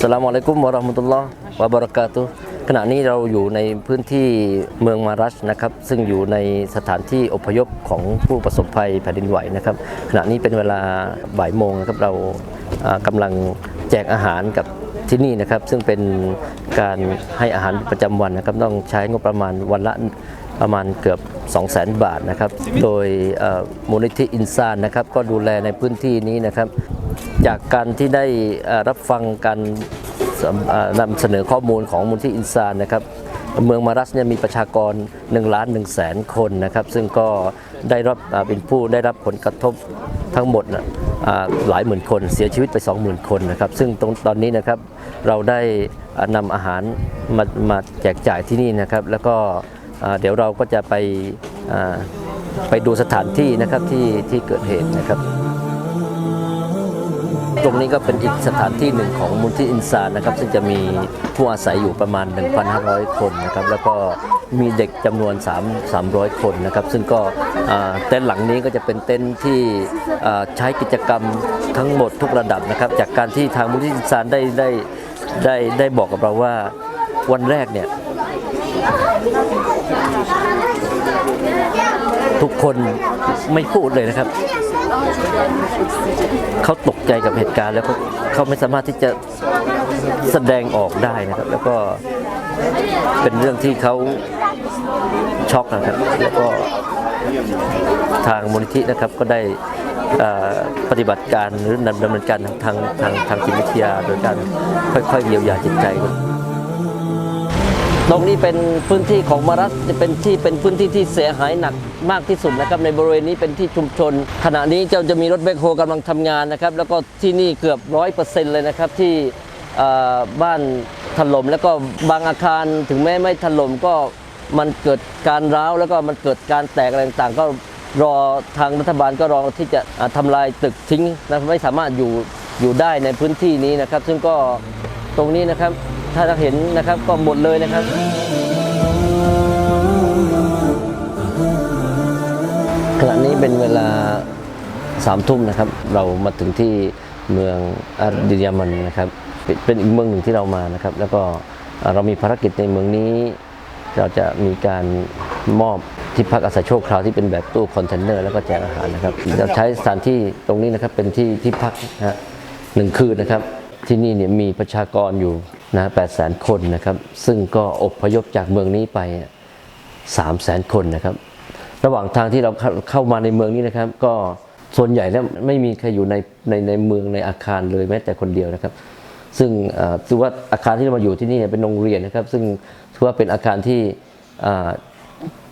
สลามอะลัยกุมวะราะห์มะตุลลอฮ์วะบะเราะกาตุขณะนี้เราอยู่ในพื้นที่เมืองมารัชนะครับ ซึ่งอยู่ในสถานที่อพยพของผู้ประสบภัยแผ่นดินไหวนะครับ ขณะนี้เป็นเวลาบ่ายโมงนะครับเราอ่ากำลังแจกอาหารกับที่นี่นะครับ ซึ่งเป็นการให้อาหารประจำวันนะครับต้องใช้งบประมาณวันละประมาณเกือบ 200,000 บาทนะครับ โดยมูลนิธิอินซานนะครับ ก็ดูแลในพื้นที่นี้นะครับ จากการที่ได้รับฟังการนำเสนอข้อมูลของมูลนิธิอินซานนะครับเมืองมารัสเนี่ยมีประชากร1ล้าน1แสนคนนะครับ ซึ่งก็ได้รับเป็นผู้ได้รับผลกระทบทั้งหมดหลายหมื่นคนเสียชีวิตไป 20,000 คนนะครับ ซึ่งตรงตอนนี้นะครับเราได้นำอาหารมามาแจกจ่ายที่นี่นะครับ แล้วก็เดี๋ยวเราก็จะไปไปดูสถานที่นะครับที่ที่เกิดเหตุนะครับ ตรงนี้ก็เป็นอีกสถานที่หนึ่งของมูลที่อินซานนะครับ ซึ่งจะมีผู้อาศัยอยู่ประมาณ 1,500 คนนะครับ แล้วก็มีเด็กจำนวน 3 300 คนนะครับ ซึ่งก็เต็นท์หลังนี้ก็จะเป็นเต็นท์ที่ใช้กิจกรรมทั้งหมดทุกระดับนะครับ จากการที่ทางมูลที่อินซานได้ได้ได้ได้บอกกับเราว่าวันแรกเนี่ยทุกคนไม่พูดเลยนะครับ เขาตกใจกับเหตุการณ์แล้วเขาเขาไม่สามารถที่จะแสดงออกได้นะครับ แล้วก็เป็นเรื่องที่เขาช็อกนะครับ แล้วก็ทางมูลนิธินะครับก็ได้ปฏิบัติการหรือดำเนินการทางทางทางจิตวิทยาโดยการค่อยๆเยียวยาจิตใจ ตรงนี้เป็นพื้นที่ของมารัสจะเป็นที่เป็นพื้นที่ที่เสียหายหนักมากที่สุดนะครับในบริเวณนี้เป็นที่ชุมชน ขณะนี้เจ้าจะมีรถแบคโฮกำลังทำงานนะครับ แล้วก็ที่นี่เกือบร้อยเปอร์เซ็นต์เลยนะครับที่บ้านถล่มแล้วก็บางอาคารถึงแม้ไม่ถล่มก็มันเกิดการร้าวแล้วก็มันเกิดการแตกอะไรต่างๆ ก็รอทางรัฐบาลก็รอที่จะอ่าทำลายตึกทิ้งนะไม่สามารถอยู่อยู่ได้ในพื้นที่นี้นะครับ ซึ่งก็ตรงนี้นะครับ ถ้าเราเห็นนะครับก็หมดเลยนะครับขณะนี้เป็นเวลาสามทุ่มนะครับ เรามาถึงที่เมืองอาร์ดิยามันนะครับเป็นอีกเมืองหนึ่งที่เรามานะครับ แล้วก็เรามีภารกิจในเมืองนี้ เราจะมีการมอบที่พักอาศัยชั่วคราวที่เป็นแบบตู้คอนเทนเนอร์แล้วก็แจกอาหารนะครับจะใช้สถานที่ตรงนี้นะครับเป็นที่ที่พักนะหนึ่งคืนนะครับ ที่นี่เนี่ยมีประชากรอยู่นะแปดแสนคนนะครับ ซึ่งก็อบพยพจากเมืองนี้ไปสามแสนคนนะครับ ระหว่างทางที่เราเข้าขามาในเมืองนี้นะครับ ก็ส่วนใหญ่แล้วไม่มีใครอยู่ในในในเมืองในอาคารเลยแม้แต่คนเดียวนะครับ ซึ่งถือว่าอาคารที่เรามาอยู่ที่นี่เป็นโรงเรียนนะครับ ซึ่งถือว่าเป็นอาคารที่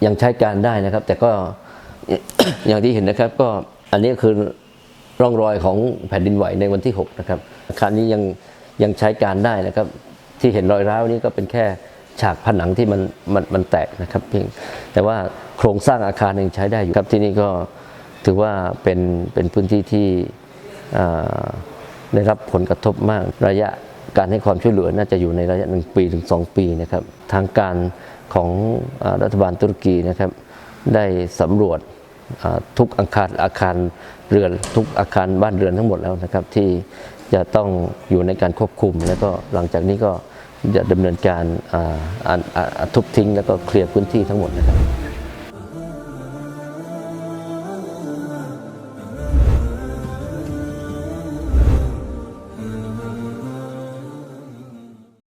ยังใช้การได้นะครับ แต่ก็อย่างที่เห็นนะครับก็อันนี้คือ ร่องรอยของแผ่นดินไหวในวันที่ 6 นะครับ อาคารนี้ยังยังใช้การได้นะครับ ที่เห็นรอยร้าวนี้ก็เป็นแค่ฉากผนังที่มันมันมันแตกนะครับเพียงแต่ว่าโครงสร้างอาคารยังใช้ได้อยู่ครับที่นี่ก็ถือว่าเป็นเป็นพื้นที่ที่ได้รับผลกระทบมากระยะการให้ความช่วยเหลือน่าจะอยู่ในระยะหนึ่งปีถึง 2 ปีนะครับ ทางการของอรัฐบาลตุรกีนะครับ ได้สำรวจ ทุกอาคารอาคารเรือนทุกอาคารบ้านเรือนทั้งหมดแล้วนะครับ ที่จะต้องอยู่ในการควบคุม แล้วก็หลังจากนี้ก็จะดำเนินการทุบทิ้งแล้วก็เคลียร์พื้นที่ทั้งหมดนะครับ